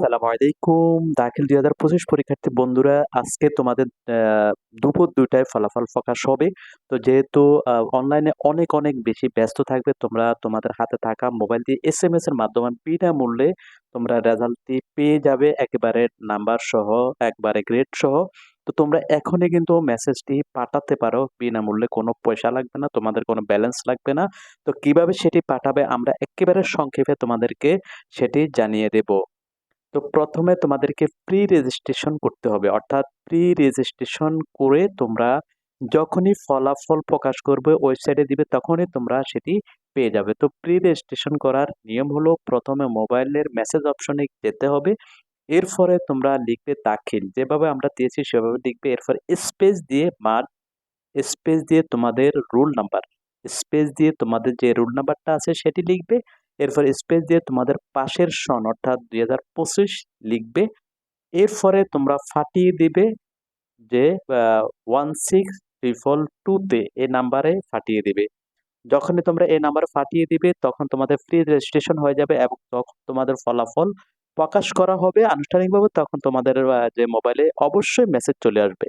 আসসালামু আলাইকুম। দাখিল দুই হাজার পঁচিশ পরীক্ষার্থী বন্ধুরা, আজকে তোমাদের দুপুর দুইটায় ফলাফল প্রকাশ হবে। তো যেহেতু অনলাইনে অনেক অনেক বেশি ব্যস্ত থাকবে, তোমরা তোমাদের হাতে থাকা মোবাইল দিয়ে এস এম এস এর মাধ্যমে বিনামূল্যে তোমরা রেজাল্টটি পেয়ে যাবে, একেবারে নাম্বার সহ, একবারে গ্রেড সহ। তো তোমরা এখনই কিন্তু মেসেজটি পাঠাতে পারো, বিনামূল্যে কোনো পয়সা লাগবে না, তোমাদের কোনো ব্যালেন্স লাগবে না। তো কীভাবে সেটি পাঠাবে আমরা একেবারে সংক্ষেপে তোমাদেরকে সেটি জানিয়ে দেব। তো প্রথমে তোমাদেরকে প্রি রেজিস্ট্রেশন করতে হবে। অর্থাৎ প্রি রেজিস্ট্রেশন করে তোমরা যখনই ফলাফল প্রকাশ করবে ওয়েবসাইটে দিবে, তখনই তোমরা সেটি পেয়ে যাবে। তো প্রি রেজিস্ট্রেশন করার নিয়ম হলো, প্রথমে মোবাইলের মেসেজ অপশনে যেতে হবে। এরপরে তোমরা লিখবে দাখিল। যেভাবে আমরা দিয়েছি, সেভাবে লিখবে। এরপর স্পেস দিয়ে মার স্পেস দিয়ে তোমাদের রোল নাম্বার স্পেস দিয়ে তোমাদের যে রোল নাম্বারটা আছে, সেটি লিখবে। এরপর স্পেস দিয়ে তোমাদের পাশের সন, অর্থাৎ দুই হাজার পঁচিশ লিখবে। এরপরে তোমরা ফাটিয়ে দিবে যে ওয়ান সিক্স ট্রিপল টুতে এই নাম্বারে ফাটিয়ে দিবে। যখনই তোমরা এই নাম্বারে ফাটিয়ে দিবে, তখন তোমাদের ফ্রি রেজিস্ট্রেশন হয়ে যাবে এবং তখন তোমাদের ফলাফল প্রকাশ করা হবে। আনুষ্ঠানিকভাবে তখন তোমাদের যে মোবাইলে অবশ্যই মেসেজ চলে আসবে।